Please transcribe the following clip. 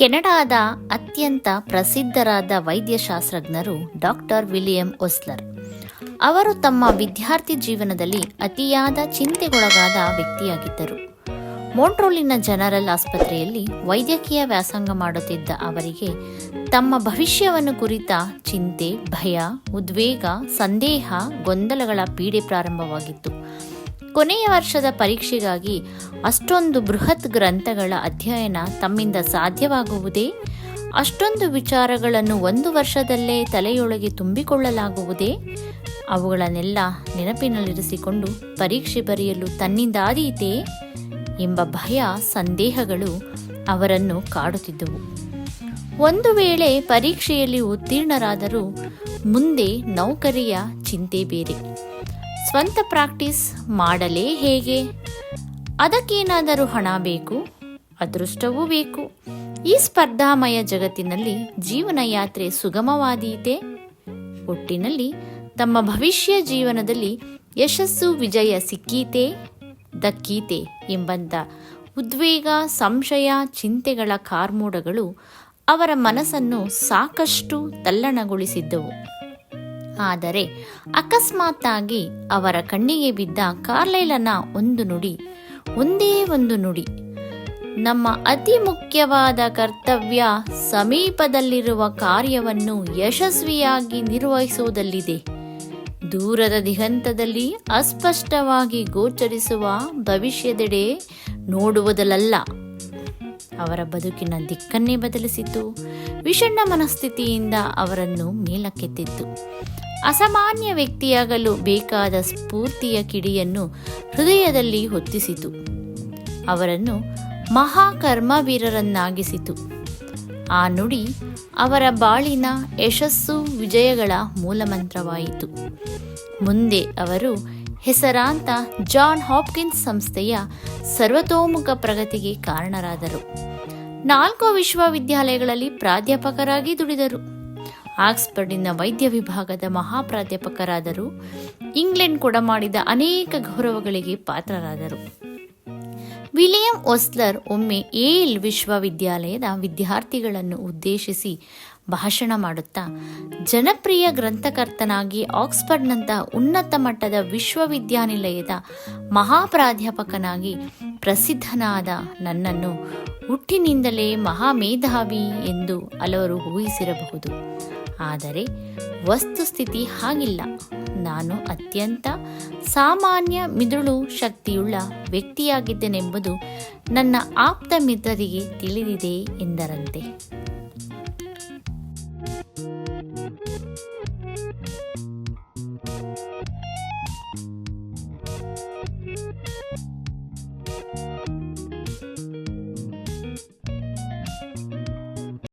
ಕೆನಡಾದ ಅತ್ಯಂತ ಪ್ರಸಿದ್ಧರಾದ ವೈದ್ಯಶಾಸ್ತ್ರಜ್ಞರು doctor William ಒಸ್ಲರ್. ಅವರು ತಮ್ಮ ವಿದ್ಯಾರ್ಥಿ ಜೀವನದಲ್ಲಿ ಅತಿಯಾದ ಚಿಂತೆಗೊಳಗಾದ ವ್ಯಕ್ತಿಯಾಗಿದ್ದರು. ಮೋಂಟ್ರೋಲಿನ ಜನರಲ್ ಆಸ್ಪತ್ರೆಯಲ್ಲಿ ವೈದ್ಯಕೀಯ ವ್ಯಾಸಂಗ ಮಾಡುತ್ತಿದ್ದ ಅವರಿಗೆ ತಮ್ಮ ಭವಿಷ್ಯವನ್ನು ಕುರಿತ ಚಿಂತೆ, ಭಯ, ಉದ್ವೇಗ, ಸಂದೇಹ, ಗೊಂದಲಗಳ ಪೀಡೆ ಪ್ರಾರಂಭವಾಗಿತ್ತು. ಕೊನೆಯ ವರ್ಷದ ಪರೀಕ್ಷೆಗಾಗಿ ಅಷ್ಟೊಂದು ಬೃಹತ್ ಗ್ರಂಥಗಳ ಅಧ್ಯಯನ ತಮ್ಮಿಂದ ಸಾಧ್ಯವಾಗುವುದೇ? ಅಷ್ಟೊಂದು ವಿಚಾರಗಳನ್ನು ಒಂದು ವರ್ಷದಲ್ಲೇ ತಲೆಯೊಳಗೆ ತುಂಬಿಕೊಳ್ಳಲಾಗುವುದೇ? ಅವುಗಳನ್ನೆಲ್ಲ ನೆನಪಿನಲ್ಲಿರಿಸಿಕೊಂಡು ಪರೀಕ್ಷೆ ಬರೆಯಲು ತನ್ನಿಂದಾದೀತೇ ಎಂಬ ಭಯ ಸಂದೇಹಗಳು ಅವರನ್ನು ಕಾಡುತ್ತಿದ್ದವು. ಒಂದು ವೇಳೆ ಪರೀಕ್ಷೆಯಲ್ಲಿ ಉತ್ತೀರ್ಣರಾದರೂ ಮುಂದೆ ನೌಕರಿಯ ಚಿಂತೆ ಬೇರೆ. ಸ್ವಂತ ಪ್ರಾಕ್ಟೀಸ್ ಮಾಡಲೇ ಹೇಗೆ? ಅದಕ್ಕೇನಾದರೂ ಹಣ ಬೇಕು, ಅದೃಷ್ಟವೂ ಬೇಕು. ಈ ಸ್ಪರ್ಧಾಮಯ ಜಗತ್ತಿನಲ್ಲಿ ಜೀವನ ಯಾತ್ರೆ ಸುಗಮವಾದೀತೆ. ಒಟ್ಟಿನಲ್ಲಿ ತಮ್ಮ ಭವಿಷ್ಯ ಜೀವನದಲ್ಲಿ ಯಶಸ್ಸು ವಿಜಯ ಸಿಕ್ಕೀತೆ, ದಕ್ಕೀತೆ ಎಂಬಂತ ಉದ್ವೇಗ, ಸಂಶಯ, ಚಿಂತೆಗಳ ಕಾರ್ಮೋಡಗಳು ಅವರ ಮನಸ್ಸನ್ನು ಸಾಕಷ್ಟು ತಲ್ಲಣಗೊಳಿಸಿದ್ದವು. ಆದರೆ ಅಕಸ್ಮಾತ್ತಾಗಿ ಅವರ ಕಣ್ಣಿಗೆ ಬಿದ್ದ ಕಾರ್ಲೈಲನ ಒಂದು ನುಡಿ, ಒಂದೇ ಒಂದು ನುಡಿ. ನಮ್ಮ ಅತಿ ಮುಖ್ಯವಾದ ಕರ್ತವ್ಯ ಸಮೀಪದಲ್ಲಿರುವ ಕಾರ್ಯವನ್ನು ಯಶಸ್ವಿಯಾಗಿ ನಿರ್ವಹಿಸುವುದಲ್ಲಿದೆ. ದೂರದ ದಿಗಂತದಲ್ಲಿ ಅಸ್ಪಷ್ಟವಾಗಿ ಗೋಚರಿಸುವ ಭವಿಷ್ಯದೆಡೆ ನೋಡುವುದಲ್ಲ ಅವರ ಬದುಕಿನ ದಿಕ್ಕನ್ನೇ ಬದಲಿಸಿತು. ವಿಷಣ್ಣ ಮನಸ್ಥಿತಿಯಿಂದ ಅವರನ್ನು ಮೇಲಕ್ಕೆತ್ತಿತ್ತು. ಅಸಾಮಾನ್ಯ ವ್ಯಕ್ತಿಯಾಗಲು ಬೇಕಾದ ಸ್ಫೂರ್ತಿಯ ಕಿಡಿಯನ್ನು ಹೃದಯದಲ್ಲಿ ಹೊತ್ತಿಸಿತು. ಅವರನ್ನು ಮಹಾಕರ್ಮವೀರರನ್ನಾಗಿಸಿತು. ಆ ನುಡಿ ಅವರ ಬಾಳಿನ ಯಶಸ್ಸು ವಿಜಯಗಳ ಮೂಲಮಂತ್ರವಾಯಿತು. ಮುಂದೆ ಅವರು ಹೆಸರಾಂತ ಜಾನ್ ಹಾಪ್ಕಿನ್ಸ್ ಸಂಸ್ಥೆಯ ಸರ್ವತೋಮುಖ ಪ್ರಗತಿಗೆ ಕಾರಣರಾದರು. ನಾಲ್ಕು ವಿಶ್ವವಿದ್ಯಾಲಯಗಳಲ್ಲಿ ಪ್ರಾಧ್ಯಾಪಕರಾಗಿ ದುಡಿದರು. ಆಕ್ಸ್ಫರ್ಡಿನ ವೈದ್ಯ ವಿಭಾಗದ ಮಹಾಪ್ರಾಧ್ಯಾಪಕರಾದರು. ಇಂಗ್ಲೆಂಡ್ ಕೂಡ ಮಾಡಿದ ಅನೇಕ ಗೌರವಗಳಿಗೆ ಪಾತ್ರರಾದರು. ವಿಲಿಯಂ ಒಸ್ಲರ್ ಒಮ್ಮೆ ಏಲ್ ವಿಶ್ವವಿದ್ಯಾಲಯದ ವಿದ್ಯಾರ್ಥಿಗಳನ್ನು ಉದ್ದೇಶಿಸಿ ಭಾಷಣ ಮಾಡುತ್ತಾ, ಜನಪ್ರಿಯ ಗ್ರಂಥಕರ್ತನಾಗಿ ಆಕ್ಸ್ಫರ್ಡ್ನಂಥ ಉನ್ನತ ಮಟ್ಟದ ವಿಶ್ವವಿದ್ಯಾನಿಲಯದ ಮಹಾಪ್ರಾಧ್ಯಾಪಕನಾಗಿ ಪ್ರಸಿದ್ಧನಾದ ನನ್ನನ್ನು ಹುಟ್ಟಿನಿಂದಲೇ ಮಹಾಮೇಧಾವಿ ಎಂದು ಹಲವರು ಊಹಿಸಿರಬಹುದು. ಆದರೆ ವಸ್ತುಸ್ಥಿತಿ ಹಾಗಿಲ್ಲ. ನಾನು ಅತ್ಯಂತ ಸಾಮಾನ್ಯ ಮಿದುಳು ಶಕ್ತಿಯುಳ್ಳ ವ್ಯಕ್ತಿಯಾಗಿದ್ದೇನೆಂಬುದು ನನ್ನ ಆಪ್ತ ಮಿತ್ರರಿಗೆ ತಿಳಿದಿದೆ ಎಂದರಂತೆ.